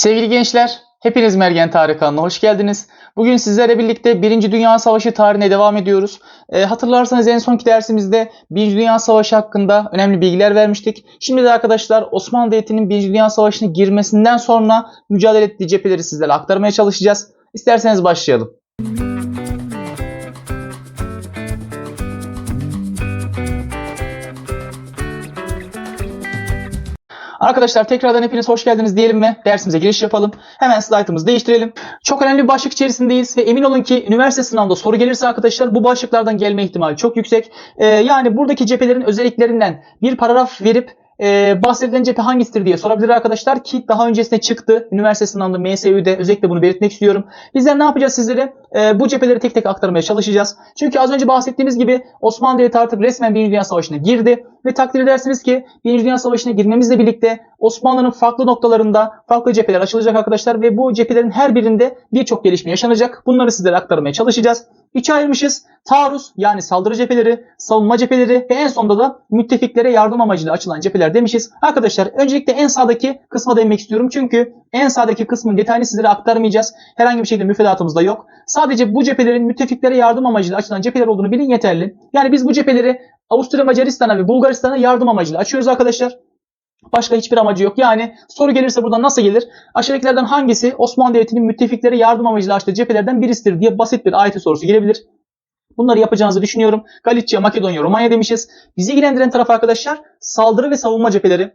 Sevgili gençler, hepiniz Mergen Tarih kanalına hoş geldiniz. Bugün sizlerle birlikte 1. Dünya Savaşı tarihine devam ediyoruz. E, hatırlarsanız en sonki dersimizde 1. Dünya Savaşı hakkında önemli bilgiler vermiştik. Şimdi de arkadaşlar Osmanlı Devleti'nin 1. Dünya Savaşı'na girmesinden sonra mücadele ettiği cepheleri sizlere aktarmaya çalışacağız. İsterseniz başlayalım. Arkadaşlar tekrardan hepiniz hoş geldiniz diyelim ve dersimize giriş yapalım. Hemen slaytımızı değiştirelim. Çok önemli bir başlık içerisindeyiz ve emin olun ki üniversite sınavında soru gelirse arkadaşlar bu başlıklardan gelme ihtimali çok yüksek. Ee, yani buradaki cephelerin özelliklerinden bir paragraf verip e, bahsedilen cephe hangisidir diye sorabilir arkadaşlar ki daha öncesinde çıktı. Üniversite sınavında MSÜ'de özellikle bunu belirtmek istiyorum. Bizler ne yapacağız sizlere? E, bu cepheleri tek tek aktarmaya çalışacağız. Çünkü az önce bahsettiğimiz gibi Osmanlı Devleti artık resmen 1. Dünya Savaşı'na girdi. Ve takdir edersiniz ki 1. Dünya Savaşı'na girmemizle birlikte Osmanlı'nın farklı noktalarında farklı cepheler açılacak arkadaşlar. Ve bu cephelerin her birinde birçok gelişme yaşanacak. Bunları sizlere aktarmaya çalışacağız. İçe ayırmışız. Taarruz yani saldırı cepheleri, savunma cepheleri ve en sonunda da müttefiklere yardım amacıyla açılan cepheler demişiz. Arkadaşlar öncelikle en sağdaki kısma değinmek istiyorum. Çünkü en sağdaki kısmın detayını sizlere aktarmayacağız. Herhangi bir şekilde müfredatımızda yok. Sadece bu cephelerin müttefiklere yardım amacıyla açılan cepheler olduğunu bilin yeterli. Yani biz bu cepheleri Avusturya Macaristan'a ve Bulgaristan'a yardım amacıyla açıyoruz arkadaşlar. Başka hiçbir amacı yok. Yani soru gelirse buradan nasıl gelir? Aşağıdakilerden hangisi Osmanlı Devleti'nin müttefiklere yardım amacıyla açtığı cephelerden birisidir diye basit bir ayet sorusu gelebilir. Bunları yapacağınızı düşünüyorum. Galicia, Makedonya, Romanya demişiz. Bizi ilgilendiren taraf arkadaşlar saldırı ve savunma cepheleri.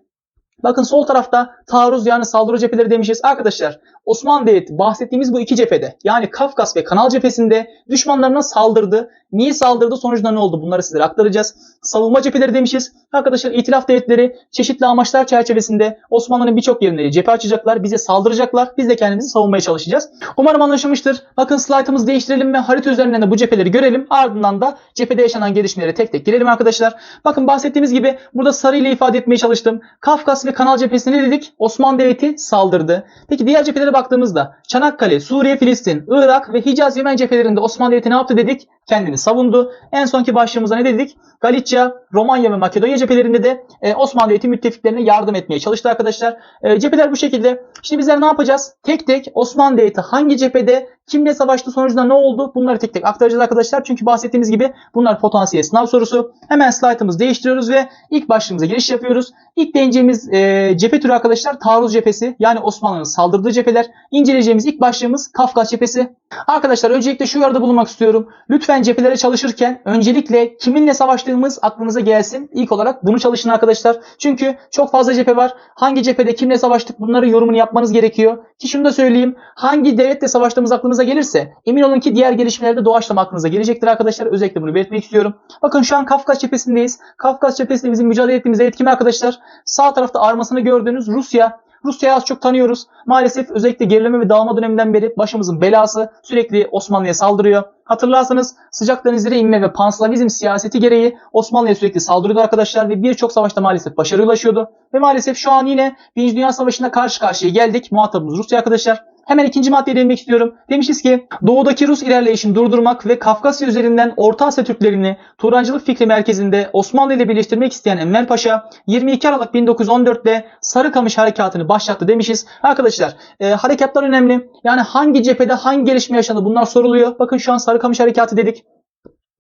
Bakın sol tarafta taarruz yani saldırı cepheleri demişiz. Arkadaşlar Osmanlı Devleti bahsettiğimiz bu iki cephede yani Kafkas ve Kanal cephesinde düşmanlarına saldırdı. Niye saldırdı sonucunda ne oldu bunları sizlere aktaracağız. Savunma cepheleri demişiz. Arkadaşlar itilaf devletleri çeşitli amaçlar çerçevesinde Osmanlı'nın birçok yerinde cephe açacaklar. Bize saldıracaklar. Biz de kendimizi savunmaya çalışacağız. Umarım anlaşılmıştır. Bakın slaytımızı değiştirelim ve harita üzerinden de bu cepheleri görelim. Ardından da cephede yaşanan gelişmelere tek tek girelim arkadaşlar. Bakın bahsettiğimiz gibi burada sarı ile ifade etmeye çalıştım. Kafkas ve Kanal cephesine dedik? Osmanlı Devleti saldırdı. Peki diğer cephelere baktığımızda Çanakkale, Suriye, Filistin, Irak ve Hicaz Yemen cephelerinde Osmanlı Devleti ne yaptı dedik? Kendini savundu. En sonki başlığımıza ne dedik? Galicia, Romanya ve Makedonya cephelerinde de e, Osmanlı Devleti müttefiklerine yardım etmeye çalıştı arkadaşlar. E, cepheler bu şekilde. Şimdi bizler ne yapacağız? Tek tek Osmanlı Devleti hangi cephede kimle savaştı sonucunda ne oldu? Bunları tek tek aktaracağız arkadaşlar. Çünkü bahsettiğimiz gibi bunlar potansiyel sınav sorusu. Hemen slaytımızı değiştiriyoruz ve ilk başlığımıza giriş yapıyoruz. İlk değineceğimiz e, cephe türü arkadaşlar taarruz cephesi. Yani Osmanlı'nın saldırdığı cepheler. İnceleyeceğimiz ilk başlığımız Kafkas cephesi. Arkadaşlar öncelikle şu yarıda bulunmak istiyorum. Lütfen cephelere çalışırken öncelikle kiminle savaştığımız aklınıza gelsin. İlk olarak bunu çalışın arkadaşlar. Çünkü çok fazla cephe var. Hangi cephede kimle savaştık bunları yorumunu yapmanız gerekiyor. Ki şunu da söyleyeyim. Hangi devletle savaştığımız aklınıza gelirse emin olun ki diğer gelişmelerde doğaçlama aklınıza gelecektir arkadaşlar. Özellikle bunu belirtmek istiyorum. Bakın şu an Kafkas cephesindeyiz. Kafkas cephesinde bizim mücadele ettiğimiz etkim arkadaşlar. Sağ tarafta armasını gördüğünüz Rusya Rusya'yı az çok tanıyoruz. Maalesef özellikle gerileme ve dağılma döneminden beri başımızın belası sürekli Osmanlı'ya saldırıyor. Hatırlarsanız sıcak denizlere inme ve panslavizm siyaseti gereği Osmanlı'ya sürekli saldırıyordu arkadaşlar ve birçok savaşta maalesef başarı ulaşıyordu. Ve maalesef şu an yine 1. Dünya Savaşı'na karşı karşıya geldik. Muhatabımız Rusya arkadaşlar. Hemen ikinci maddeye değinmek istiyorum. Demişiz ki doğudaki Rus ilerleyişini durdurmak ve Kafkasya üzerinden Orta Asya Türklerini Turancılık fikri merkezinde Osmanlı ile birleştirmek isteyen Enver Paşa 22 Aralık 1914'te Sarıkamış Harekatı'nı başlattı demişiz. Arkadaşlar e, harekatlar önemli. Yani hangi cephede hangi gelişme yaşandı bunlar soruluyor. Bakın şu an Sarıkamış Harekatı dedik.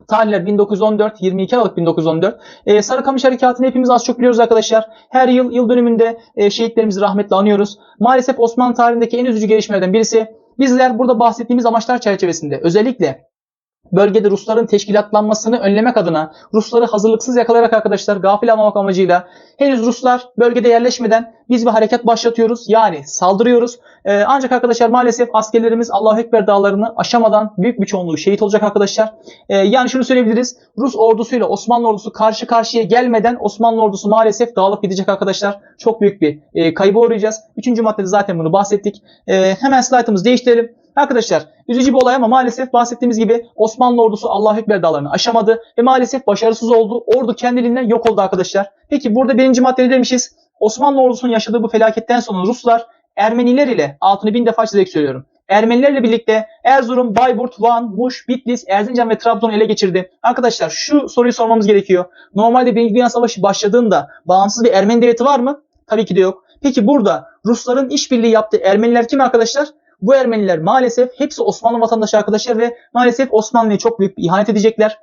Tarihler 1914, 22 Aralık 1914. Ee, Sarıkamış Harekatı'nı hepimiz az çok biliyoruz arkadaşlar. Her yıl yıl dönümünde e, şehitlerimizi rahmetle anıyoruz. Maalesef Osmanlı tarihindeki en üzücü gelişmelerden birisi. Bizler burada bahsettiğimiz amaçlar çerçevesinde özellikle bölgede Rusların teşkilatlanmasını önlemek adına Rusları hazırlıksız yakalayarak arkadaşlar gafil almamak amacıyla henüz Ruslar bölgede yerleşmeden biz bir harekat başlatıyoruz. Yani saldırıyoruz. Ee, ancak arkadaşlar maalesef askerlerimiz Allahu Ekber dağlarını aşamadan büyük bir çoğunluğu şehit olacak arkadaşlar. Ee, yani şunu söyleyebiliriz. Rus ordusuyla Osmanlı ordusu karşı karşıya gelmeden Osmanlı ordusu maalesef dağılıp gidecek arkadaşlar. Çok büyük bir e, kaybı uğrayacağız. Üçüncü maddede zaten bunu bahsettik. E, hemen slaytımızı değiştirelim. Arkadaşlar üzücü bir olay ama maalesef bahsettiğimiz gibi Osmanlı ordusu Allahu Ekber dağlarını aşamadı ve maalesef başarısız oldu. Ordu kendiliğinden yok oldu arkadaşlar. Peki burada birinci maddede demişiz. Osmanlı ordusunun yaşadığı bu felaketten sonra Ruslar Ermeniler ile altını bin defa çizerek söylüyorum. Ermenilerle birlikte Erzurum, Bayburt, Van, Muş, Bitlis, Erzincan ve Trabzon'u ele geçirdi. Arkadaşlar şu soruyu sormamız gerekiyor. Normalde Birinci Dünya Savaşı başladığında bağımsız bir Ermeni devleti var mı? Tabii ki de yok. Peki burada Rusların işbirliği yaptığı Ermeniler kim arkadaşlar? Bu Ermeniler maalesef hepsi Osmanlı vatandaşı arkadaşlar ve maalesef Osmanlı'ya çok büyük bir ihanet edecekler.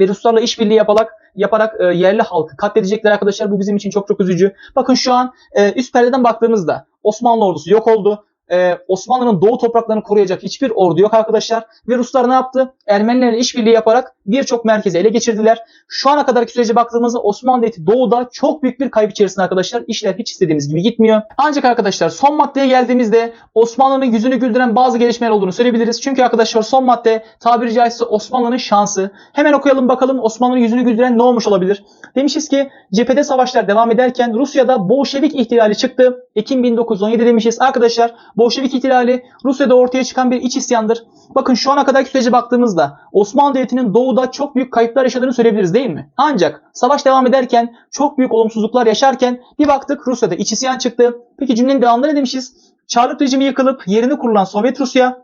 Ve Ruslarla işbirliği yaparak, yaparak e, yerli halkı katledecekler arkadaşlar. Bu bizim için çok çok üzücü. Bakın şu an e, üst perdeden baktığımızda Osmanlı ordusu yok oldu. Ee, Osmanlı'nın doğu topraklarını koruyacak hiçbir ordu yok arkadaşlar. Ve Ruslar ne yaptı? Ermenilerle işbirliği yaparak birçok merkezi ele geçirdiler. Şu ana kadarki sürece baktığımızda Osmanlı Devleti doğuda çok büyük bir kayıp içerisinde arkadaşlar. İşler hiç istediğimiz gibi gitmiyor. Ancak arkadaşlar son maddeye geldiğimizde Osmanlı'nın yüzünü güldüren bazı gelişmeler olduğunu söyleyebiliriz. Çünkü arkadaşlar son madde tabiri caizse Osmanlı'nın şansı. Hemen okuyalım bakalım Osmanlı'nın yüzünü güldüren ne olmuş olabilir? Demişiz ki cephede savaşlar devam ederken Rusya'da Bolşevik ihtilali çıktı. Ekim 1917 demişiz. Arkadaşlar Bolşevik ihtilali Rusya'da ortaya çıkan bir iç isyandır. Bakın şu ana kadarki sürece baktığımızda Osmanlı Devleti'nin doğuda çok büyük kayıplar yaşadığını söyleyebiliriz değil mi? Ancak savaş devam ederken çok büyük olumsuzluklar yaşarken bir baktık Rusya'da iç isyan çıktı. Peki cümlenin devamında ne demişiz? Çarlık rejimi yıkılıp yerini kurulan Sovyet Rusya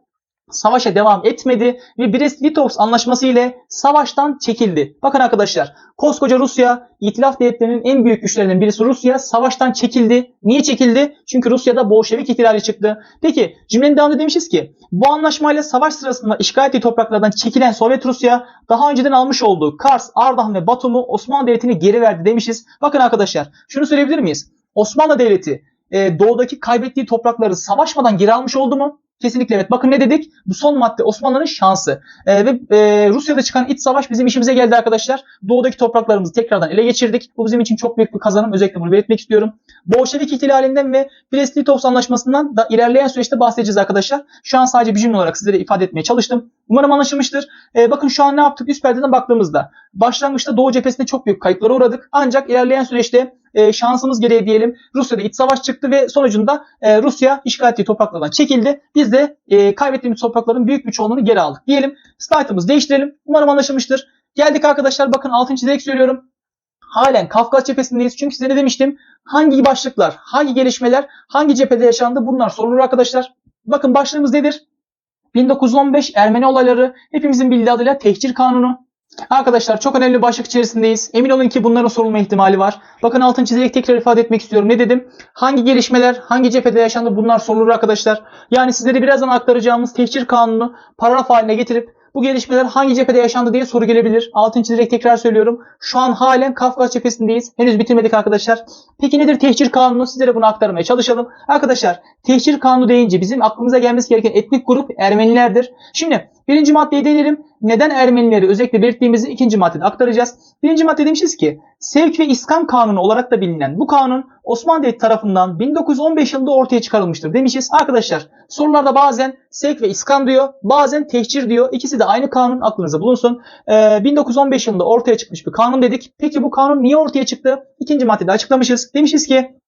savaşa devam etmedi ve Brest-Litovsk anlaşması ile savaştan çekildi. Bakın arkadaşlar koskoca Rusya, itilaf devletlerinin en büyük güçlerinden birisi Rusya savaştan çekildi. Niye çekildi? Çünkü Rusya'da Bolşevik ihtilali çıktı. Peki cümlenin devamında demişiz ki bu anlaşmayla savaş sırasında işgal ettiği topraklardan çekilen Sovyet Rusya daha önceden almış olduğu Kars, Ardahan ve Batum'u Osmanlı Devleti'ne geri verdi demişiz. Bakın arkadaşlar şunu söyleyebilir miyiz? Osmanlı Devleti e, doğudaki kaybettiği toprakları savaşmadan geri almış oldu mu? Kesinlikle evet. Bakın ne dedik? Bu son madde Osmanlı'nın şansı. Ee, ve e, Rusya'da çıkan iç savaş bizim işimize geldi arkadaşlar. Doğudaki topraklarımızı tekrardan ele geçirdik. Bu bizim için çok büyük bir kazanım. Özellikle bunu belirtmek istiyorum. Bolşevik ihtilalinden ve Brest-Litovsk anlaşmasından da ilerleyen süreçte bahsedeceğiz arkadaşlar. Şu an sadece bir cümle olarak sizlere ifade etmeye çalıştım. Umarım anlaşılmıştır. Ee, bakın şu an ne yaptık? Üst perdeden baktığımızda. Başlangıçta Doğu cephesinde çok büyük kayıplara uğradık. Ancak ilerleyen süreçte e, şansımız gereği diyelim Rusya'da iç savaş çıktı ve sonucunda e, Rusya işgal ettiği topraklardan çekildi. Biz de e, kaybettiğimiz toprakların büyük bir çoğunluğunu geri aldık diyelim. Slaytımızı değiştirelim. Umarım anlaşılmıştır. Geldik arkadaşlar bakın 6. direkt söylüyorum. Halen Kafkas cephesindeyiz. Çünkü size ne demiştim? Hangi başlıklar, hangi gelişmeler, hangi cephede yaşandı bunlar sorulur arkadaşlar. Bakın başlığımız nedir? 1915 Ermeni olayları hepimizin bildiği adıyla tehcir kanunu. Arkadaşlar çok önemli bir başlık içerisindeyiz. Emin olun ki bunların sorulma ihtimali var. Bakın altın çizerek tekrar ifade etmek istiyorum. Ne dedim? Hangi gelişmeler, hangi cephede yaşandı bunlar sorulur arkadaşlar. Yani sizlere birazdan aktaracağımız tehcir kanunu paragraf haline getirip bu gelişmeler hangi cephede yaşandı diye soru gelebilir. Altın çizerek tekrar söylüyorum. Şu an halen Kafkas cephesindeyiz. Henüz bitirmedik arkadaşlar. Peki nedir tehcir kanunu? Sizlere bunu aktarmaya çalışalım. Arkadaşlar tehcir kanunu deyince bizim aklımıza gelmesi gereken etnik grup Ermenilerdir. Şimdi birinci maddeye değinelim. Neden Ermenileri özellikle belirttiğimizi ikinci maddede aktaracağız. Birinci madde demişiz ki sevk ve iskan kanunu olarak da bilinen bu kanun Osmanlı Devleti tarafından 1915 yılında ortaya çıkarılmıştır demişiz. Arkadaşlar sorularda bazen sevk ve iskan diyor bazen tehcir diyor. İkisi de aynı kanun aklınıza bulunsun. Ee, 1915 yılında ortaya çıkmış bir kanun dedik. Peki bu kanun niye ortaya çıktı? İkinci maddede açıklamışız. Demişiz ki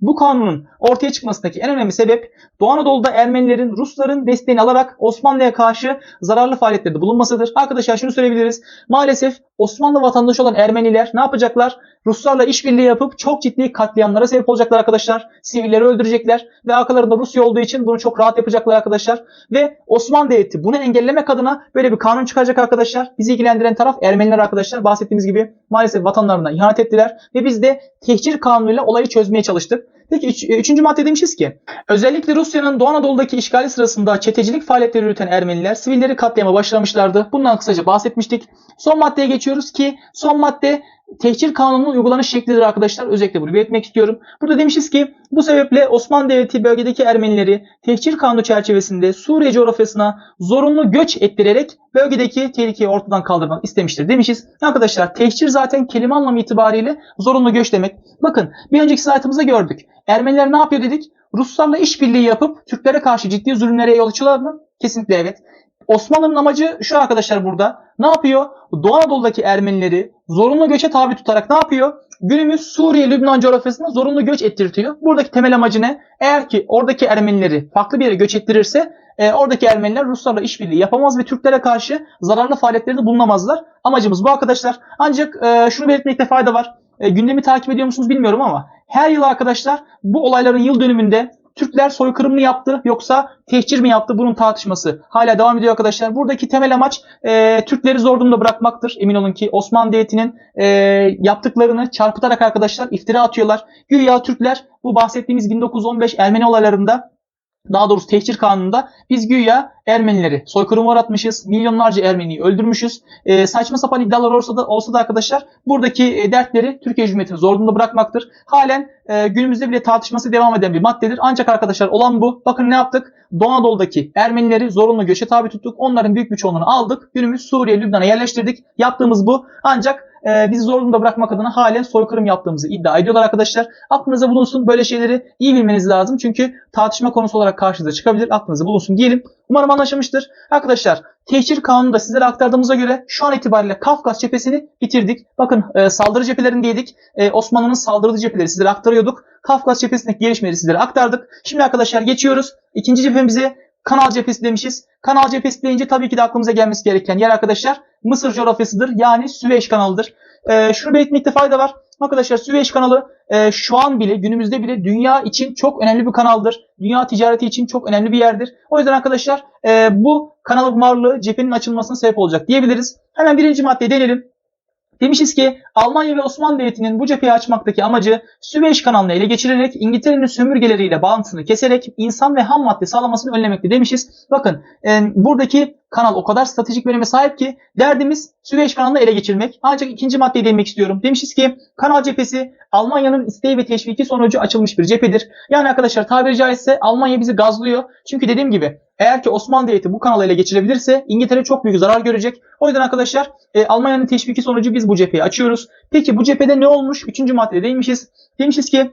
bu kanunun ortaya çıkmasındaki en önemli sebep Doğu Anadolu'da Ermenilerin Rusların desteğini alarak Osmanlı'ya karşı zararlı faaliyetlerde bulunmasıdır. Arkadaşlar şunu söyleyebiliriz. Maalesef Osmanlı vatandaşı olan Ermeniler ne yapacaklar? Ruslarla işbirliği yapıp çok ciddi katliamlara sebep olacaklar arkadaşlar. Sivilleri öldürecekler ve arkalarında Rusya olduğu için bunu çok rahat yapacaklar arkadaşlar. Ve Osmanlı Devleti bunu engellemek adına böyle bir kanun çıkacak arkadaşlar. Bizi ilgilendiren taraf Ermeniler arkadaşlar. Bahsettiğimiz gibi maalesef vatanlarına ihanet ettiler ve biz de tehcir kanunuyla olayı çözmeye çalıştık. Peki üç, üçüncü madde demişiz ki özellikle Rusya'nın Doğu Anadolu'daki işgali sırasında çetecilik faaliyetleri yürüten Ermeniler sivilleri katliama başlamışlardı. Bundan kısaca bahsetmiştik. Son maddeye geçiyoruz ki son madde tehcir kanununun uygulanış şeklidir arkadaşlar. Özellikle bunu belirtmek istiyorum. Burada demişiz ki bu sebeple Osmanlı Devleti bölgedeki Ermenileri tehcir kanunu çerçevesinde Suriye coğrafyasına zorunlu göç ettirerek bölgedeki tehlikeyi ortadan kaldırmak istemiştir demişiz. Arkadaşlar tehcir zaten kelime anlamı itibariyle zorunlu göç demek. Bakın bir önceki slaytımızda gördük. Ermeniler ne yapıyor dedik? Ruslarla işbirliği yapıp Türklere karşı ciddi zulümlere yol açıyorlar mı? Kesinlikle evet. Osmanlı'nın amacı şu arkadaşlar burada. Ne yapıyor? Doğu Anadolu'daki Ermenileri zorunlu göçe tabi tutarak ne yapıyor? Günümüz Suriye, Lübnan coğrafyasına zorunlu göç ettirtiyor. Buradaki temel amacı ne? Eğer ki oradaki Ermenileri farklı bir yere göç ettirirse e, oradaki Ermeniler Ruslarla işbirliği yapamaz ve Türklere karşı zararlı faaliyetlerde bulunamazlar. Amacımız bu arkadaşlar. Ancak e, şunu belirtmekte fayda var. E, gündemi takip ediyor musunuz bilmiyorum ama her yıl arkadaşlar bu olayların yıl dönümünde Türkler soykırım mı yaptı yoksa tehcir mi yaptı bunun tartışması hala devam ediyor arkadaşlar. Buradaki temel amaç e, Türkleri zor durumda bırakmaktır. Emin olun ki Osmanlı Devleti'nin e, yaptıklarını çarpıtarak arkadaşlar iftira atıyorlar. Güya Türkler bu bahsettiğimiz 1915 Ermeni olaylarında daha doğrusu tehcir kanununda biz güya Ermenileri soykırıma uğratmışız. Milyonlarca Ermeniyi öldürmüşüz. E, saçma sapan iddialar olsa da, olsa da arkadaşlar buradaki e, dertleri Türkiye Cumhuriyeti'ni zor durumda bırakmaktır. Halen e, günümüzde bile tartışması devam eden bir maddedir. Ancak arkadaşlar olan bu. Bakın ne yaptık? Doğu Anadolu'daki Ermenileri zorunlu göçe tabi tuttuk. Onların büyük bir çoğunluğunu aldık. Günümüz Suriye, Lübnan'a yerleştirdik. Yaptığımız bu. Ancak e, bizi zor durumda bırakmak adına halen soykırım yaptığımızı iddia ediyorlar arkadaşlar. Aklınıza bulunsun. Böyle şeyleri iyi bilmeniz lazım. Çünkü tartışma konusu olarak karşınıza çıkabilir. Aklınıza bulunsun diyelim. Umarım anlaşılmıştır. Arkadaşlar tehcir kanunu da sizlere aktardığımıza göre şu an itibariyle Kafkas cephesini bitirdik. Bakın e, saldırı cephelerindeydik. E, Osmanlı'nın saldırılı cepheleri sizlere aktarıyorduk. Kafkas cephesindeki gelişmeleri sizlere aktardık. Şimdi arkadaşlar geçiyoruz. İkinci cephemize Kanal cephesi demişiz. Kanal cephesi deyince tabii ki de aklımıza gelmesi gereken yer arkadaşlar Mısır coğrafyasıdır. Yani Süveyş kanalıdır. Ee, şunu belirtmekte fayda var. Arkadaşlar Süveyş kanalı e, şu an bile günümüzde bile dünya için çok önemli bir kanaldır. Dünya ticareti için çok önemli bir yerdir. O yüzden arkadaşlar e, bu kanalın varlığı cephenin açılmasına sebep olacak diyebiliriz. Hemen birinci maddeye denelim. Demişiz ki Almanya ve Osmanlı Devleti'nin bu cepheyi açmaktaki amacı Süveyş kanalını ele geçirerek İngiltere'nin sömürgeleriyle bağlantısını keserek insan ve ham madde sağlamasını önlemekte demişiz. Bakın e, buradaki kanal o kadar stratejik bir öneme sahip ki derdimiz Süveyş kanalını ele geçirmek. Ancak ikinci maddeye değinmek istiyorum. Demişiz ki kanal cephesi Almanya'nın isteği ve teşviki sonucu açılmış bir cephedir. Yani arkadaşlar tabiri caizse Almanya bizi gazlıyor. Çünkü dediğim gibi eğer ki Osmanlı Devleti bu kanalı ele geçirebilirse İngiltere çok büyük zarar görecek. O yüzden arkadaşlar e, Almanya'nın teşviki sonucu biz bu cepheyi açıyoruz. Peki bu cephede ne olmuş? Üçüncü maddede değinmişiz. Demişiz ki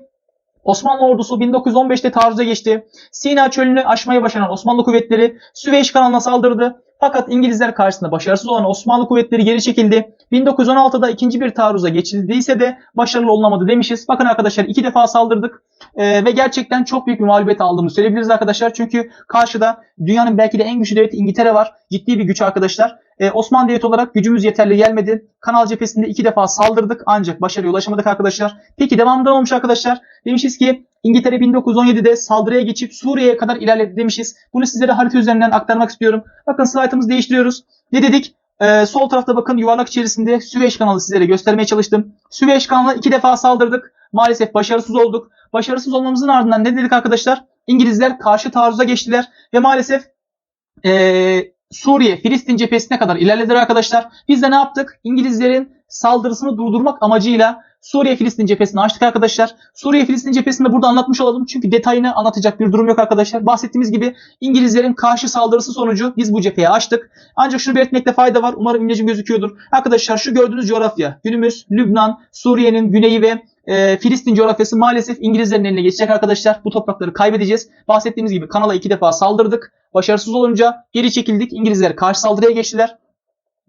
Osmanlı ordusu 1915'te taarruza geçti. Sina çölünü aşmaya başaran Osmanlı kuvvetleri Süveyş kanalına saldırdı. Fakat İngilizler karşısında başarısız olan Osmanlı kuvvetleri geri çekildi. 1916'da ikinci bir taarruza geçildiyse de başarılı olunamadı demişiz. Bakın arkadaşlar iki defa saldırdık ee, ve gerçekten çok büyük bir mağlubiyet aldığımızı söyleyebiliriz arkadaşlar. Çünkü karşıda dünyanın belki de en güçlü devleti İngiltere var. Ciddi bir güç arkadaşlar. Ee, Osmanlı devleti olarak gücümüz yeterli gelmedi. Kanal cephesinde iki defa saldırdık ancak başarıya ulaşamadık arkadaşlar. Peki devamında olmuş arkadaşlar? Demişiz ki İngiltere 1917'de saldırıya geçip Suriye'ye kadar ilerledi demişiz. Bunu sizlere harita üzerinden aktarmak istiyorum. Bakın slaytımızı değiştiriyoruz. Ne dedik? Ee, sol tarafta bakın yuvarlak içerisinde Süveyş kanalı sizlere göstermeye çalıştım. Süveyş kanalına iki defa saldırdık. Maalesef başarısız olduk. Başarısız olmamızın ardından ne dedik arkadaşlar? İngilizler karşı taarruza geçtiler ve maalesef ee, Suriye, Filistin cephesine kadar ilerlediler arkadaşlar. Biz de ne yaptık? İngilizlerin saldırısını durdurmak amacıyla Suriye Filistin cephesini açtık arkadaşlar. Suriye Filistin cephesini de burada anlatmış olalım. Çünkü detayını anlatacak bir durum yok arkadaşlar. Bahsettiğimiz gibi İngilizlerin karşı saldırısı sonucu biz bu cepheyi açtık. Ancak şunu belirtmekte fayda var. Umarım imlecim gözüküyordur. Arkadaşlar şu gördüğünüz coğrafya günümüz Lübnan, Suriye'nin güneyi ve e, Filistin coğrafyası maalesef İngilizlerin eline geçecek arkadaşlar. Bu toprakları kaybedeceğiz. Bahsettiğimiz gibi kanala iki defa saldırdık. Başarısız olunca geri çekildik. İngilizler karşı saldırıya geçtiler.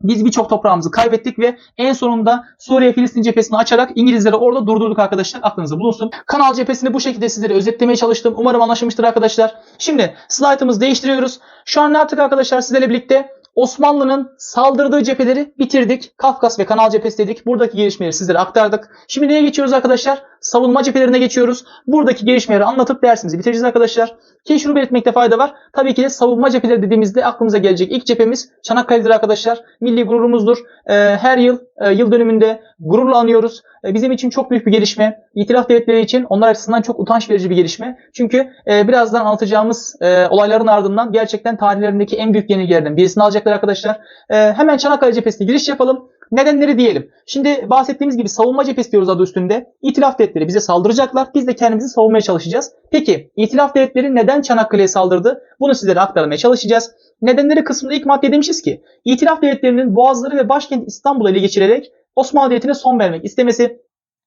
Biz birçok toprağımızı kaybettik ve en sonunda Suriye Filistin cephesini açarak İngilizleri orada durdurduk arkadaşlar. Aklınızda bulunsun. Kanal cephesini bu şekilde sizlere özetlemeye çalıştım. Umarım anlaşılmıştır arkadaşlar. Şimdi slaytımızı değiştiriyoruz. Şu an ne yaptık arkadaşlar sizlerle birlikte? Osmanlı'nın saldırdığı cepheleri bitirdik. Kafkas ve Kanal cephesi dedik. Buradaki gelişmeleri sizlere aktardık. Şimdi neye geçiyoruz arkadaşlar? Savunma cephelerine geçiyoruz. Buradaki gelişmeleri anlatıp dersimizi bitireceğiz arkadaşlar. Ki şunu belirtmekte fayda var. Tabii ki de savunma cepheleri dediğimizde aklımıza gelecek ilk cephemiz Çanakkale'dir arkadaşlar. Milli gururumuzdur. Ee, her yıl e, yıl dönümünde gururla anıyoruz. E, bizim için çok büyük bir gelişme. İtilaf devletleri için onlar açısından çok utanç verici bir gelişme. Çünkü e, birazdan anlatacağımız e, olayların ardından gerçekten tarihlerindeki en büyük yeniliklerden birisini alacaklar arkadaşlar. Hemen Çanakkale cephesine giriş yapalım. Nedenleri diyelim. Şimdi bahsettiğimiz gibi savunma cephesi diyoruz adı üstünde. İtilaf devletleri bize saldıracaklar. Biz de kendimizi savunmaya çalışacağız. Peki İtilaf devletleri neden Çanakkale'ye saldırdı? Bunu sizlere aktarmaya çalışacağız. Nedenleri kısmında ilk madde demişiz ki İtilaf devletlerinin boğazları ve başkent İstanbul'u ele geçirerek Osmanlı Devleti'ne son vermek istemesi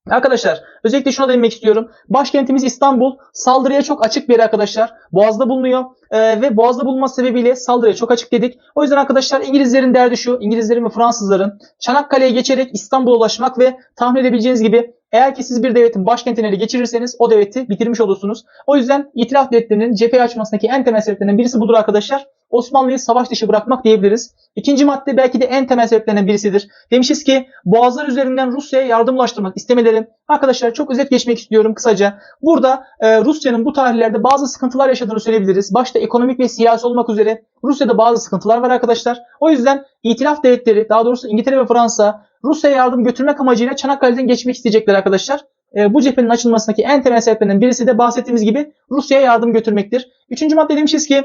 Arkadaşlar özellikle şuna değinmek istiyorum. Başkentimiz İstanbul saldırıya çok açık bir yer arkadaşlar. Boğaz'da bulunuyor ee, ve Boğaz'da bulunması sebebiyle saldırıya çok açık dedik. O yüzden arkadaşlar İngilizlerin derdi şu, İngilizlerin ve Fransızların Çanakkale'ye geçerek İstanbul'a ulaşmak ve tahmin edebileceğiniz gibi eğer ki siz bir devletin başkentini ele geçirirseniz o devleti bitirmiş olursunuz. O yüzden itilaf devletlerinin cepheyi açmasındaki en temel sebeplerinden birisi budur arkadaşlar. Osmanlı'yı savaş dışı bırakmak diyebiliriz. İkinci madde belki de en temel sebeplerinden birisidir. Demişiz ki boğazlar üzerinden Rusya'ya yardım ulaştırmak istemeleri. Arkadaşlar çok özet geçmek istiyorum kısaca. Burada e, Rusya'nın bu tarihlerde bazı sıkıntılar yaşadığını söyleyebiliriz. Başta ekonomik ve siyasi olmak üzere Rusya'da bazı sıkıntılar var arkadaşlar. O yüzden itilaf devletleri daha doğrusu İngiltere ve Fransa Rusya'ya yardım götürmek amacıyla Çanakkale'den geçmek isteyecekler arkadaşlar. e, bu cephenin açılmasındaki en temel sebeplerinden birisi de bahsettiğimiz gibi Rusya'ya yardım götürmektir. Üçüncü madde demişiz ki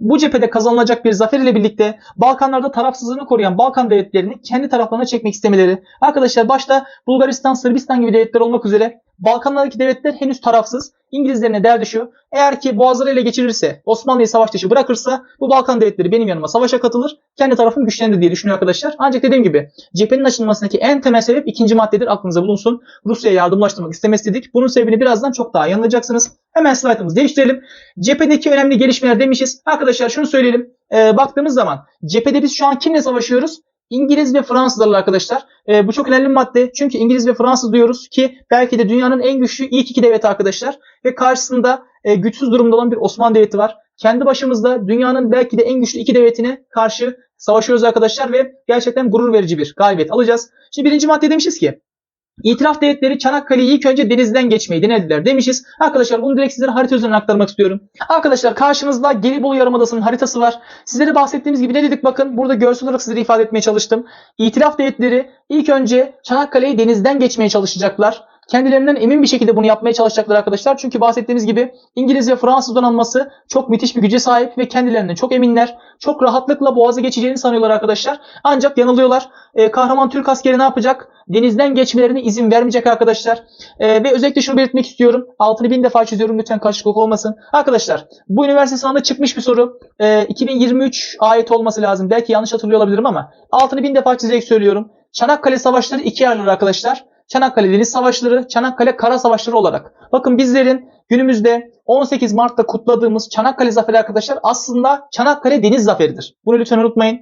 bu cephede kazanılacak bir zafer ile birlikte Balkanlarda tarafsızlığını koruyan Balkan devletlerini kendi taraflarına çekmek istemeleri. Arkadaşlar başta Bulgaristan, Sırbistan gibi devletler olmak üzere Balkanlardaki devletler henüz tarafsız. İngilizlerin de derdi şu. Eğer ki boğazları ele geçirirse, Osmanlı'yı savaş dışı bırakırsa bu Balkan devletleri benim yanıma savaşa katılır. Kendi tarafım güçlenir diye düşünüyor arkadaşlar. Ancak dediğim gibi cephenin açılmasındaki en temel sebep ikinci maddedir. Aklınıza bulunsun. Rusya'ya yardımlaştırmak istemesi dedik. Bunun sebebini birazdan çok daha iyi anlayacaksınız. Hemen slaytımızı değiştirelim. Cephedeki önemli gelişmeler demişiz. Arkadaşlar şunu söyleyelim. Ee, baktığımız zaman cephede biz şu an kimle savaşıyoruz? İngiliz ve Fransızlarla arkadaşlar. Ee, bu çok önemli bir madde. Çünkü İngiliz ve Fransız diyoruz ki belki de dünyanın en güçlü ilk iki devleti arkadaşlar. Ve karşısında e, güçsüz durumda olan bir Osmanlı devleti var. Kendi başımızda dünyanın belki de en güçlü iki devletine karşı savaşıyoruz arkadaşlar ve gerçekten gurur verici bir galibiyet alacağız. Şimdi birinci madde demişiz ki İtiraf devletleri Çanakkale'yi ilk önce denizden geçmeyi denediler demişiz. Arkadaşlar bunu direkt sizlere harita üzerinden aktarmak istiyorum. Arkadaşlar karşınızda Gelibolu Yarımadası'nın haritası var. Sizlere bahsettiğimiz gibi ne dedik bakın burada görsel olarak sizlere ifade etmeye çalıştım. İtiraf devletleri ilk önce Çanakkale'yi denizden geçmeye çalışacaklar. Kendilerinden emin bir şekilde bunu yapmaya çalışacaklar arkadaşlar. Çünkü bahsettiğimiz gibi İngiliz ve Fransız donanması çok müthiş bir güce sahip ve kendilerinden çok eminler. Çok rahatlıkla boğazı geçeceğini sanıyorlar arkadaşlar. Ancak yanılıyorlar. Ee, kahraman Türk askeri ne yapacak? Denizden geçmelerine izin vermeyecek arkadaşlar. Ee, ve özellikle şunu belirtmek istiyorum. Altını bin defa çiziyorum lütfen karışıklık olmasın. Arkadaşlar bu üniversite sınavında çıkmış bir soru. Ee, 2023 ayet olması lazım. Belki yanlış hatırlıyor olabilirim ama altını bin defa çizerek söylüyorum. Çanakkale Savaşları ikiye ayrılır arkadaşlar. Çanakkale Deniz Savaşları, Çanakkale Kara Savaşları olarak. Bakın bizlerin günümüzde 18 Mart'ta kutladığımız Çanakkale Zaferi arkadaşlar aslında Çanakkale Deniz Zaferi'dir. Bunu lütfen unutmayın.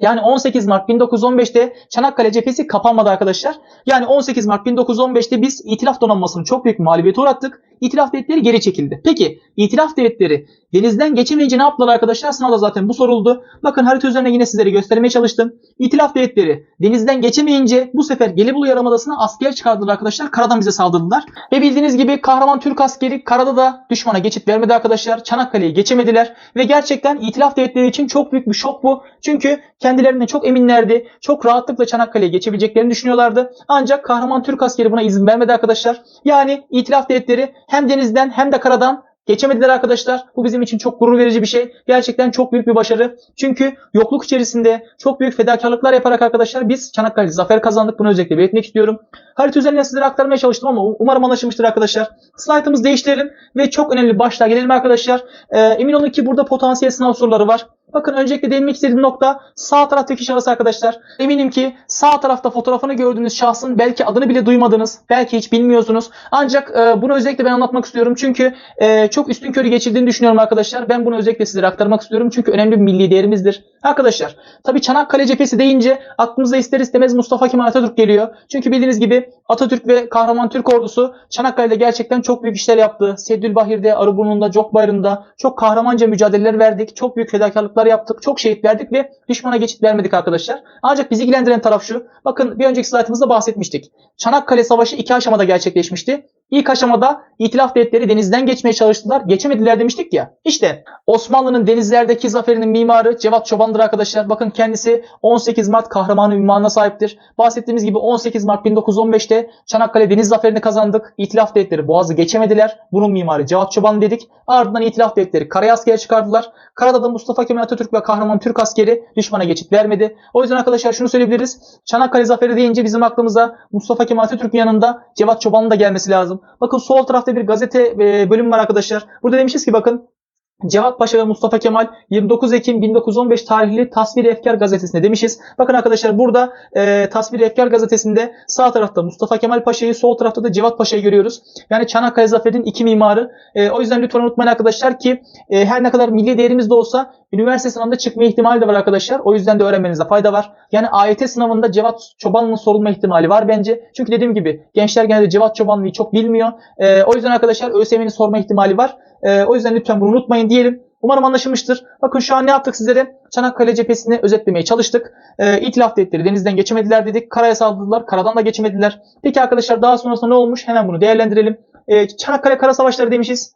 Yani 18 Mart 1915'te Çanakkale cephesi kapanmadı arkadaşlar. Yani 18 Mart 1915'te biz İtilaf donanmasını çok büyük mağlubiyete uğrattık. İtilaf devletleri geri çekildi. Peki İtilaf devletleri denizden geçemeyince ne yaptılar arkadaşlar? Sınavda zaten bu soruldu. Bakın harita üzerine yine sizlere göstermeye çalıştım. İtilaf devletleri denizden geçemeyince bu sefer Gelibolu Yarımadası'na asker çıkardılar arkadaşlar. Karadan bize saldırdılar. Ve bildiğiniz gibi kahraman Türk askeri karada da düşmana geçit vermedi arkadaşlar. Çanakkale'yi geçemediler. Ve gerçekten İtilaf devletleri için çok büyük bir şok bu. Çünkü kendilerine çok eminlerdi. Çok rahatlıkla Çanakkale'yi geçebileceklerini düşünüyorlardı. Ancak kahraman Türk askeri buna izin vermedi arkadaşlar. Yani İtilaf devletleri hem denizden hem de karadan Geçemediler arkadaşlar. Bu bizim için çok gurur verici bir şey. Gerçekten çok büyük bir başarı. Çünkü yokluk içerisinde çok büyük fedakarlıklar yaparak arkadaşlar biz Çanakkale'de zafer kazandık. Bunu özellikle belirtmek istiyorum. Harita üzerinden sizlere aktarmaya çalıştım ama umarım anlaşılmıştır arkadaşlar. Slaytımızı değiştirelim ve çok önemli başlığa gelelim arkadaşlar. Ee, emin olun ki burada potansiyel sınav soruları var. Bakın öncelikle değinmek istediğim nokta sağ taraftaki şahıs arkadaşlar. Eminim ki sağ tarafta fotoğrafını gördüğünüz şahsın belki adını bile duymadınız. Belki hiç bilmiyorsunuz. Ancak e, bunu özellikle ben anlatmak istiyorum. Çünkü e, çok üstün körü geçirdiğini düşünüyorum arkadaşlar. Ben bunu özellikle sizlere aktarmak istiyorum. Çünkü önemli bir milli değerimizdir. Arkadaşlar tabi Çanakkale cephesi deyince aklımıza ister istemez Mustafa Kemal Atatürk geliyor. Çünkü bildiğiniz gibi Atatürk ve kahraman Türk ordusu Çanakkale'de gerçekten çok büyük işler yaptı. Seddülbahir'de, Arıburnu'nda, Cokbayır'ında çok kahramanca mücadeleler verdik. Çok büyük fedakarlıklar yaptık. Çok şehit verdik ve düşmana geçit vermedik arkadaşlar. Ancak bizi ilgilendiren taraf şu. Bakın bir önceki slaytımızda bahsetmiştik. Çanakkale Savaşı iki aşamada gerçekleşmişti. İlk aşamada itilaf devletleri denizden geçmeye çalıştılar. Geçemediler demiştik ya. İşte Osmanlı'nın denizlerdeki zaferinin mimarı Cevat Çoban'dır arkadaşlar. Bakın kendisi 18 Mart kahramanı ünvanına sahiptir. Bahsettiğimiz gibi 18 Mart 1915'te Çanakkale deniz zaferini kazandık. İtilaf devletleri boğazı geçemediler. Bunun mimarı Cevat Çoban dedik. Ardından itilaf devletleri karaya asker çıkardılar. Karada da Mustafa Kemal Atatürk ve kahraman Türk askeri düşmana geçit vermedi. O yüzden arkadaşlar şunu söyleyebiliriz. Çanakkale zaferi deyince bizim aklımıza Mustafa Kemal Atatürk'ün yanında Cevat Çoban'ın da gelmesi lazım. Bakın sol tarafta bir gazete e, bölüm var arkadaşlar. Burada demişiz ki bakın Cevat Paşa ve Mustafa Kemal 29 Ekim 1915 tarihli Tasvir Efkar gazetesinde demişiz. Bakın arkadaşlar burada e, Tasvir Efkar gazetesinde sağ tarafta Mustafa Kemal Paşa'yı sol tarafta da Cevat Paşa'yı görüyoruz. Yani Çanakkale Zaferi'nin iki mimarı. E, o yüzden lütfen unutmayın arkadaşlar ki e, her ne kadar milli değerimiz de olsa üniversite sınavında çıkma ihtimali de var arkadaşlar. O yüzden de öğrenmenizde fayda var. Yani AYT sınavında Cevat Çobanlı'nın sorulma ihtimali var bence. Çünkü dediğim gibi gençler genelde Cevat Çobanlı'yı çok bilmiyor. E, o yüzden arkadaşlar ÖSYM'nin sorma ihtimali var. E, o yüzden lütfen bunu unutmayın diyelim. Umarım anlaşılmıştır. Bakın şu an ne yaptık sizlere? Çanakkale cephesini özetlemeye çalıştık. E, İtilaf devletleri denizden geçemediler dedik. Karaya saldırdılar. Karadan da geçemediler. Peki arkadaşlar daha sonrasında ne olmuş? Hemen bunu değerlendirelim. E, Çanakkale Kara Savaşları demişiz.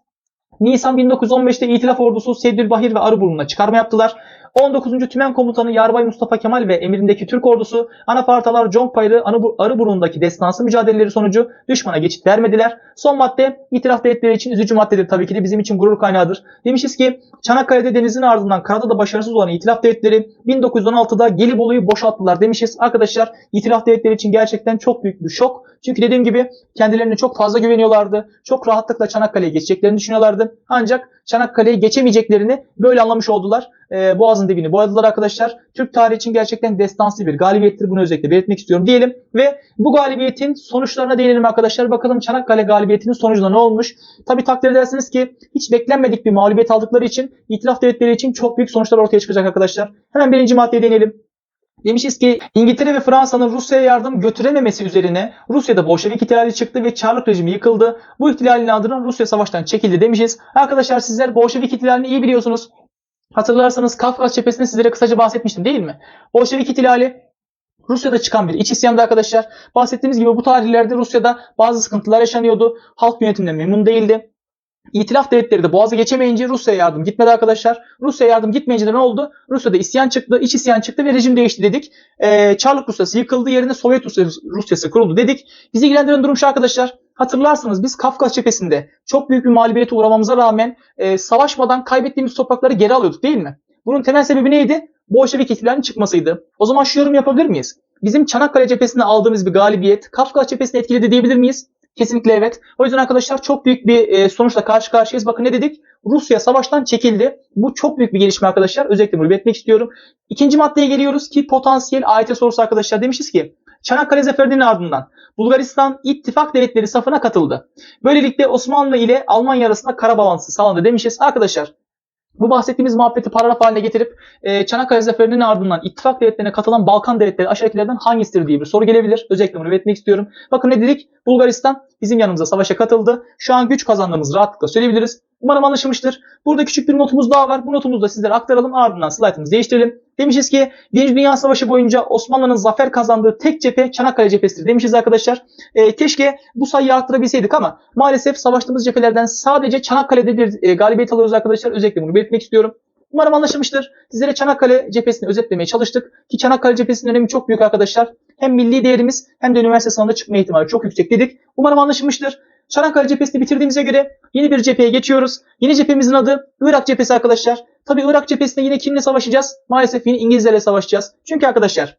Nisan 1915'te İtilaf ordusu Seddülbahir ve Arıburnu'na çıkarma yaptılar. 19. Tümen Komutanı Yarbay Mustafa Kemal ve emrindeki Türk ordusu anafartalar Conkpayırı Anı- Arıburnu'ndaki destansı mücadeleleri sonucu düşmana geçit vermediler. Son madde itiraf devletleri için üzücü maddedir tabii ki de bizim için gurur kaynağıdır. Demişiz ki Çanakkale'de denizin ardından karada da başarısız olan itilaf devletleri 1916'da Gelibolu'yu boşalttılar demişiz. Arkadaşlar itilaf devletleri için gerçekten çok büyük bir şok. Çünkü dediğim gibi kendilerine çok fazla güveniyorlardı. Çok rahatlıkla Çanakkale'ye geçeceklerini düşünüyorlardı. Ancak Çanakkale'ye geçemeyeceklerini böyle anlamış oldular. Ee, Boğaz'ın dibini boyadılar arkadaşlar. Türk tarihi için gerçekten destansı bir galibiyettir. Bunu özellikle belirtmek istiyorum diyelim. Ve bu galibiyetin sonuçlarına değinelim arkadaşlar. Bakalım Çanakkale galibiyetinin sonucunda ne olmuş? Tabi takdir edersiniz ki hiç beklenmedik bir mağlubiyet aldıkları için itilaf devletleri için çok büyük sonuçlar ortaya çıkacak arkadaşlar. Hemen birinci maddeye değinelim. Demişiz ki İngiltere ve Fransa'nın Rusya'ya yardım götürememesi üzerine Rusya'da Bolşevik ihtilali çıktı ve Çarlık rejimi yıkıldı. Bu ihtilalin ardından Rusya savaştan çekildi demişiz. Arkadaşlar sizler Bolşevik ihtilalini iyi biliyorsunuz. Hatırlarsanız Kafkas cephesinde sizlere kısaca bahsetmiştim değil mi? Bolşevik ihtilali Rusya'da çıkan bir iç isyandı arkadaşlar. Bahsettiğimiz gibi bu tarihlerde Rusya'da bazı sıkıntılar yaşanıyordu. Halk yönetiminden memnun değildi. İtilaf devletleri de boğazı geçemeyince Rusya'ya yardım gitmedi arkadaşlar. Rusya'ya yardım gitmeyince de ne oldu? Rusya'da isyan çıktı, iç isyan çıktı ve rejim değişti dedik. Ee, Çarlık Rusyası yıkıldı, yerine Sovyet Rusyası kuruldu dedik. Bizi ilgilendiren durum şu arkadaşlar. Hatırlarsınız biz Kafkas cephesinde çok büyük bir mağlubiyete uğramamıza rağmen e, savaşmadan kaybettiğimiz toprakları geri alıyorduk değil mi? Bunun temel sebebi neydi? Bolşevik ihtilalinin çıkmasıydı. O zaman şu yorum yapabilir miyiz? Bizim Çanakkale cephesinde aldığımız bir galibiyet Kafkas cephesini etkiledi diyebilir miyiz? Kesinlikle evet. O yüzden arkadaşlar çok büyük bir e, sonuçla karşı karşıyayız. Bakın ne dedik? Rusya savaştan çekildi. Bu çok büyük bir gelişme arkadaşlar. Özellikle bunu belirtmek istiyorum. İkinci maddeye geliyoruz ki potansiyel AYT sorusu arkadaşlar. Demişiz ki Çanakkale Zaferi'nin ardından Bulgaristan ittifak devletleri safına katıldı. Böylelikle Osmanlı ile Almanya arasında kara balansı sağlandı demişiz. Arkadaşlar bu bahsettiğimiz muhabbeti paragraf haline getirip e, Çanakkale Zaferi'nin ardından ittifak devletlerine katılan Balkan devletleri aşağıdakilerden hangisidir diye bir soru gelebilir. Özellikle bunu belirtmek istiyorum. Bakın ne dedik? Bulgaristan bizim yanımıza savaşa katıldı. Şu an güç kazandığımız rahatlıkla söyleyebiliriz. Umarım anlaşılmıştır. Burada küçük bir notumuz daha var. Bu notumuzu da sizlere aktaralım. Ardından slaytımızı değiştirelim. Demişiz ki 1. Dünya Savaşı boyunca Osmanlı'nın zafer kazandığı tek cephe Çanakkale cephesidir demişiz arkadaşlar. E, keşke bu sayıyı arttırabilseydik ama maalesef savaştığımız cephelerden sadece Çanakkale'de bir e, galibiyet alıyoruz arkadaşlar. Özellikle bunu belirtmek istiyorum. Umarım anlaşılmıştır. Sizlere Çanakkale cephesini özetlemeye çalıştık. Ki Çanakkale cephesinin önemi çok büyük arkadaşlar. Hem milli değerimiz hem de üniversite sınavında çıkma ihtimali çok yüksek dedik. Umarım anlaşılmıştır. Çanakkale cephesini bitirdiğimize göre yeni bir cepheye geçiyoruz. Yeni cephemizin adı Irak cephesi arkadaşlar. Tabi Irak cephesinde yine kimle savaşacağız? Maalesef yine İngilizlerle savaşacağız. Çünkü arkadaşlar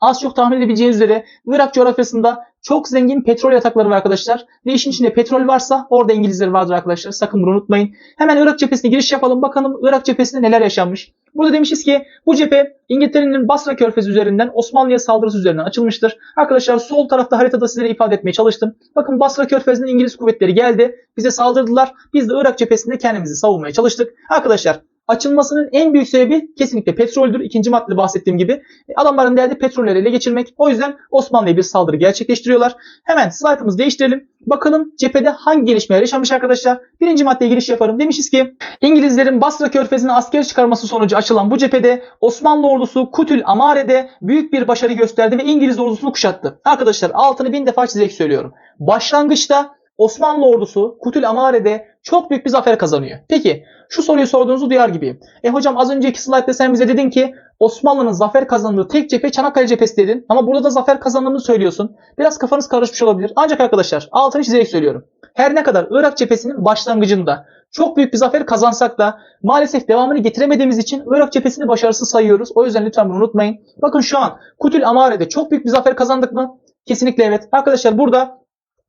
az çok tahmin edebileceğiniz üzere Irak coğrafyasında çok zengin petrol yatakları var arkadaşlar. Ve işin içinde petrol varsa orada İngilizler vardır arkadaşlar. Sakın bunu unutmayın. Hemen Irak cephesine giriş yapalım. Bakalım Irak cephesinde neler yaşanmış. Burada demişiz ki bu cephe İngiltere'nin Basra Körfezi üzerinden Osmanlı'ya saldırısı üzerinden açılmıştır. Arkadaşlar sol tarafta haritada sizlere ifade etmeye çalıştım. Bakın Basra Körfezi'nden İngiliz kuvvetleri geldi. Bize saldırdılar. Biz de Irak cephesinde kendimizi savunmaya çalıştık. Arkadaşlar açılmasının en büyük sebebi kesinlikle petroldür. İkinci maddede bahsettiğim gibi. E, Adamların derdi petrolleri ele geçirmek. O yüzden Osmanlı'ya bir saldırı gerçekleştiriyorlar. Hemen slaytımızı değiştirelim. Bakalım cephede hangi gelişmeler yaşanmış arkadaşlar. Birinci maddeye giriş yaparım. Demişiz ki İngilizlerin Basra Körfezi'ne asker çıkarması sonucu açılan bu cephede Osmanlı ordusu Kutül Amare'de büyük bir başarı gösterdi ve İngiliz ordusunu kuşattı. Arkadaşlar altını bin defa çizerek söylüyorum. Başlangıçta Osmanlı ordusu Kutül Amare'de çok büyük bir zafer kazanıyor. Peki şu soruyu sorduğunuzu duyar gibiyim. E hocam az önceki slaytta sen bize dedin ki Osmanlı'nın zafer kazandığı tek cephe Çanakkale cephesi dedin. Ama burada da zafer kazandığını söylüyorsun. Biraz kafanız karışmış olabilir. Ancak arkadaşlar altını çizerek söylüyorum. Her ne kadar Irak cephesinin başlangıcında çok büyük bir zafer kazansak da maalesef devamını getiremediğimiz için Irak cephesini başarısız sayıyoruz. O yüzden lütfen bunu unutmayın. Bakın şu an Kutül Amare'de çok büyük bir zafer kazandık mı? Kesinlikle evet. Arkadaşlar burada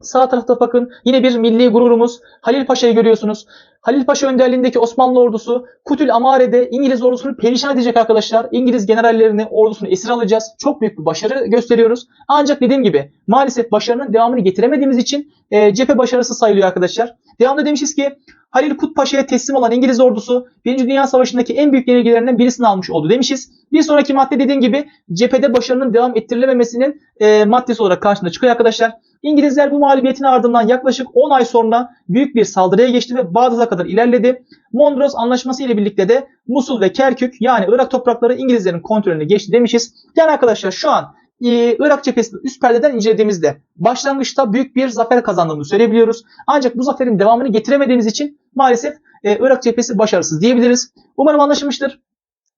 Sağ tarafta bakın yine bir milli gururumuz Halil Paşa'yı görüyorsunuz. Halil Paşa önderliğindeki Osmanlı ordusu Kutül Amare'de İngiliz ordusunu perişan edecek arkadaşlar. İngiliz generallerini ordusunu esir alacağız. Çok büyük bir başarı gösteriyoruz. Ancak dediğim gibi maalesef başarının devamını getiremediğimiz için e, cephe başarısı sayılıyor arkadaşlar. Devamında demişiz ki Halil Kut Paşa'ya teslim olan İngiliz ordusu 1. Dünya Savaşı'ndaki en büyük yenilgilerinden birisini almış oldu demişiz. Bir sonraki madde dediğim gibi cephede başarının devam ettirilememesinin e, maddesi olarak karşına çıkıyor arkadaşlar. İngilizler bu mağlubiyetin ardından yaklaşık 10 ay sonra büyük bir saldırıya geçti ve Bağdat'a kadar ilerledi. Mondros Anlaşması ile birlikte de Musul ve Kerkük yani Irak toprakları İngilizlerin kontrolüne geçti demişiz. Yani arkadaşlar şu an e, Irak cephesini üst perdeden incelediğimizde başlangıçta büyük bir zafer kazandığımızı söyleyebiliyoruz. Ancak bu zaferin devamını getiremediğimiz için maalesef e, Irak cephesi başarısız diyebiliriz. Umarım anlaşılmıştır.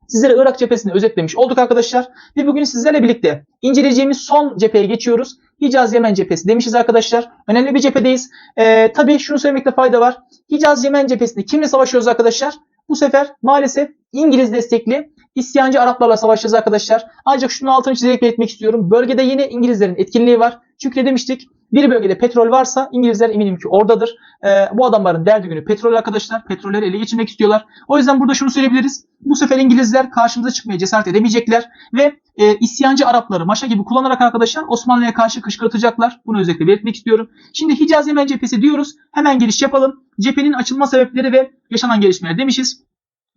sizlere Irak cephesini özetlemiş olduk arkadaşlar. Ve bugün sizlerle birlikte inceleyeceğimiz son cepheye geçiyoruz. Hicaz Yemen cephesi demişiz arkadaşlar. Önemli bir cephedeyiz. Ee, tabii şunu söylemekte fayda var. Hicaz Yemen cephesinde kimle savaşıyoruz arkadaşlar? Bu sefer maalesef İngiliz destekli isyancı Araplarla savaşacağız arkadaşlar. Ancak şunun altını çizerek belirtmek istiyorum. Bölgede yine İngilizlerin etkinliği var. Çünkü ne demiştik? Bir bölgede petrol varsa İngilizler eminim ki oradadır. Ee, bu adamların derdi günü petrol arkadaşlar. Petrolleri ele geçirmek istiyorlar. O yüzden burada şunu söyleyebiliriz. Bu sefer İngilizler karşımıza çıkmaya cesaret edemeyecekler ve e, isyancı Arapları maşa gibi kullanarak arkadaşlar Osmanlı'ya karşı kışkırtacaklar. Bunu özellikle belirtmek istiyorum. Şimdi Hicaz Yemen cephesi diyoruz. Hemen giriş yapalım. Cephenin açılma sebepleri ve yaşanan gelişmeler demişiz.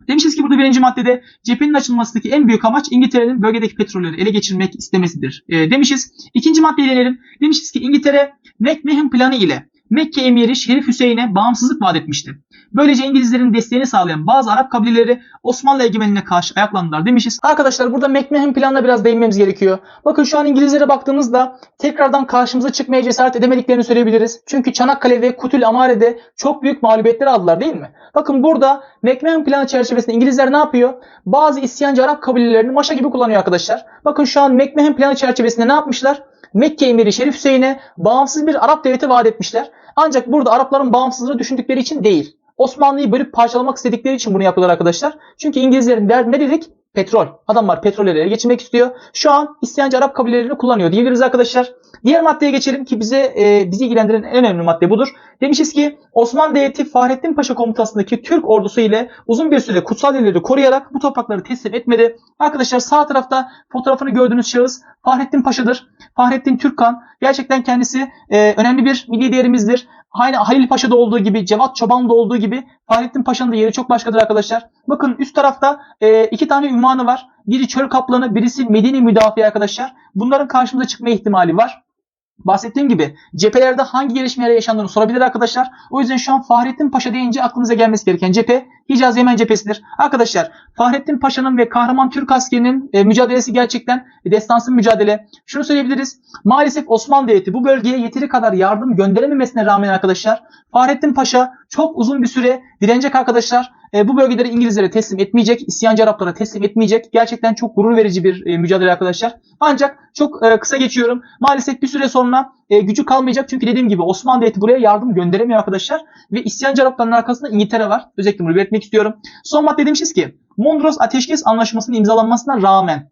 Demişiz ki burada birinci maddede cephenin açılmasındaki en büyük amaç İngiltere'nin bölgedeki petrolleri ele geçirmek istemesidir e, demişiz. İkinci maddeye gelelim. Demişiz ki İngiltere McMahon planı ile Mekke emiri Şerif Hüseyin'e bağımsızlık vaat etmişti. Böylece İngilizlerin desteğini sağlayan bazı Arap kabileleri Osmanlı egemenliğine karşı ayaklandılar demişiz. Arkadaşlar burada McMahon planına biraz değinmemiz gerekiyor. Bakın şu an İngilizlere baktığımızda tekrardan karşımıza çıkmaya cesaret edemediklerini söyleyebiliriz. Çünkü Çanakkale ve Kutül Amare'de çok büyük mağlubiyetler aldılar değil mi? Bakın burada McMahon planı çerçevesinde İngilizler ne yapıyor? Bazı isyancı Arap kabilelerini maşa gibi kullanıyor arkadaşlar. Bakın şu an McMahon planı çerçevesinde ne yapmışlar? Mekke emiri Şerif Hüseyin'e bağımsız bir Arap devleti vaat etmişler. Ancak burada Arapların bağımsızlığını düşündükleri için değil. Osmanlı'yı bölüp parçalamak istedikleri için bunu yapıyorlar arkadaşlar. Çünkü İngilizlerin derdi ne dedik? Petrol. Adamlar petrolleri ele geçirmek istiyor. Şu an isyancı Arap kabilelerini kullanıyor diyebiliriz arkadaşlar. Diğer maddeye geçelim ki bize e, bizi ilgilendiren en önemli madde budur. Demişiz ki Osmanlı Devleti Fahrettin Paşa komutasındaki Türk ordusu ile uzun bir süre kutsal yerleri koruyarak bu toprakları teslim etmedi. Arkadaşlar sağ tarafta fotoğrafını gördüğünüz şahıs Fahrettin Paşa'dır. Fahrettin Türkkan gerçekten kendisi e, önemli bir milli değerimizdir. Aynı Halil Paşa'da olduğu gibi, Cevat Çoban'da olduğu gibi Fahrettin Paşa'nın da yeri çok başkadır arkadaşlar. Bakın üst tarafta e, iki tane ünvanı var. Biri Çöl Kaplanı, birisi Medine Müdafi arkadaşlar. Bunların karşımıza çıkma ihtimali var. Bahsettiğim gibi cephelerde hangi gelişmeler yaşandığını sorabilir arkadaşlar. O yüzden şu an Fahrettin Paşa deyince aklınıza gelmesi gereken cephe Hicaz Yemen cephesidir. Arkadaşlar Fahrettin Paşa'nın ve kahraman Türk askerinin e, mücadelesi gerçekten destansı bir mücadele. Şunu söyleyebiliriz. Maalesef Osmanlı Devleti bu bölgeye yeteri kadar yardım gönderememesine rağmen arkadaşlar Fahrettin Paşa çok uzun bir süre direnecek arkadaşlar. E, bu bölgeleri İngilizlere teslim etmeyecek, isyancı Araplara teslim etmeyecek. Gerçekten çok gurur verici bir e, mücadele arkadaşlar. Ancak çok e, kısa geçiyorum. Maalesef bir süre sonra e, gücü kalmayacak. Çünkü dediğim gibi Osmanlı Devleti buraya yardım gönderemiyor arkadaşlar. Ve isyancı Arapların arkasında İngiltere var. Özellikle bunu belirtmek istiyorum. Son madde demişiz ki Mondros Ateşkes Anlaşması'nın imzalanmasına rağmen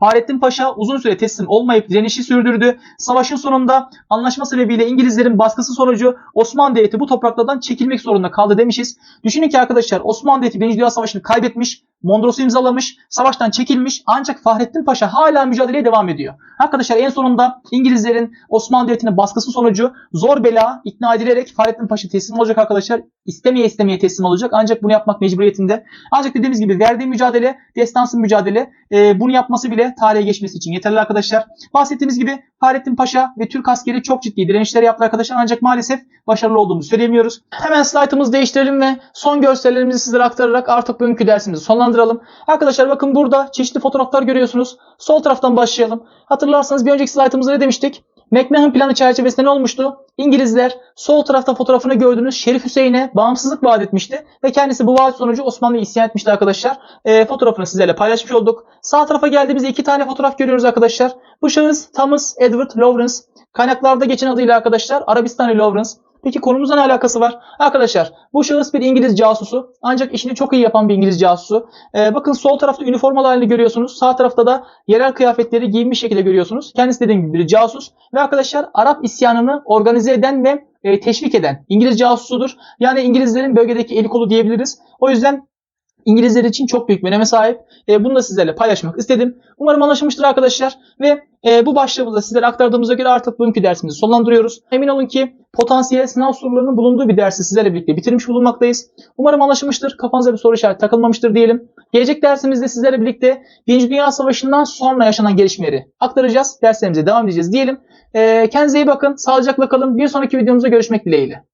Fahrettin Paşa uzun süre teslim olmayıp direnişi sürdürdü. Savaşın sonunda anlaşma sebebiyle İngilizlerin baskısı sonucu Osmanlı Devleti bu topraklardan çekilmek zorunda kaldı demişiz. Düşünün ki arkadaşlar Osmanlı Devleti 1. Dünya Savaşı'nı kaybetmiş, Mondros'u imzalamış, savaştan çekilmiş ancak Fahrettin Paşa hala mücadeleye devam ediyor. Arkadaşlar en sonunda İngilizlerin Osmanlı Devleti'ne baskısı sonucu zor bela ikna edilerek Fahrettin Paşa teslim olacak arkadaşlar. İstemeye istemeye teslim olacak ancak bunu yapmak mecburiyetinde. Ancak dediğimiz gibi verdiği mücadele, destansı mücadele e, bunu yapması bile tarihe geçmesi için yeterli arkadaşlar. Bahsettiğimiz gibi Fahrettin Paşa ve Türk askeri çok ciddi direnişler yaptı arkadaşlar ancak maalesef başarılı olduğumuzu söyleyemiyoruz. Hemen slaytımızı değiştirelim ve son görsellerimizi sizlere aktararak artık bugünkü dersimizi sonlandıralım. Arkadaşlar bakın burada çeşitli fotoğraflar görüyorsunuz. Sol taraftan başlayalım. Hatırlarsanız bir önceki slaytımızda ne demiştik? McMahon planı çerçevesinde ne olmuştu? İngilizler sol tarafta fotoğrafını gördüğünüz Şerif Hüseyin'e bağımsızlık vaat etmişti. Ve kendisi bu vaat sonucu Osmanlı'ya isyan etmişti arkadaşlar. E, fotoğrafını sizlerle paylaşmış olduk. Sağ tarafa geldiğimizde iki tane fotoğraf görüyoruz arkadaşlar. Bu şahıs Thomas Edward Lawrence. Kaynaklarda geçen adıyla arkadaşlar Arabistanlı Lawrence. Peki konumuzla ne alakası var? Arkadaşlar bu şahıs bir İngiliz casusu. Ancak işini çok iyi yapan bir İngiliz casusu. Ee, bakın sol tarafta üniformalı halini görüyorsunuz. Sağ tarafta da yerel kıyafetleri giyinmiş şekilde görüyorsunuz. Kendisi dediğim gibi bir casus. Ve arkadaşlar Arap isyanını organize eden ve e, teşvik eden İngiliz casusudur. Yani İngilizlerin bölgedeki eli kolu diyebiliriz. O yüzden İngilizler için çok büyük bir öneme sahip. E, bunu da sizlerle paylaşmak istedim. Umarım anlaşılmıştır arkadaşlar. Ve e, bu başlığımızda sizlere aktardığımıza göre artık bugünkü dersimizi sonlandırıyoruz. Emin olun ki potansiyel sınav sorularının bulunduğu bir dersi sizlerle birlikte bitirmiş bulunmaktayız. Umarım anlaşılmıştır. Kafanıza bir soru işareti takılmamıştır diyelim. Gelecek dersimizde sizlerle birlikte 1. Dünya Savaşı'ndan sonra yaşanan gelişmeleri aktaracağız. Derslerimize devam edeceğiz diyelim. E, kendinize iyi bakın. Sağlıcakla kalın. Bir sonraki videomuzda görüşmek dileğiyle.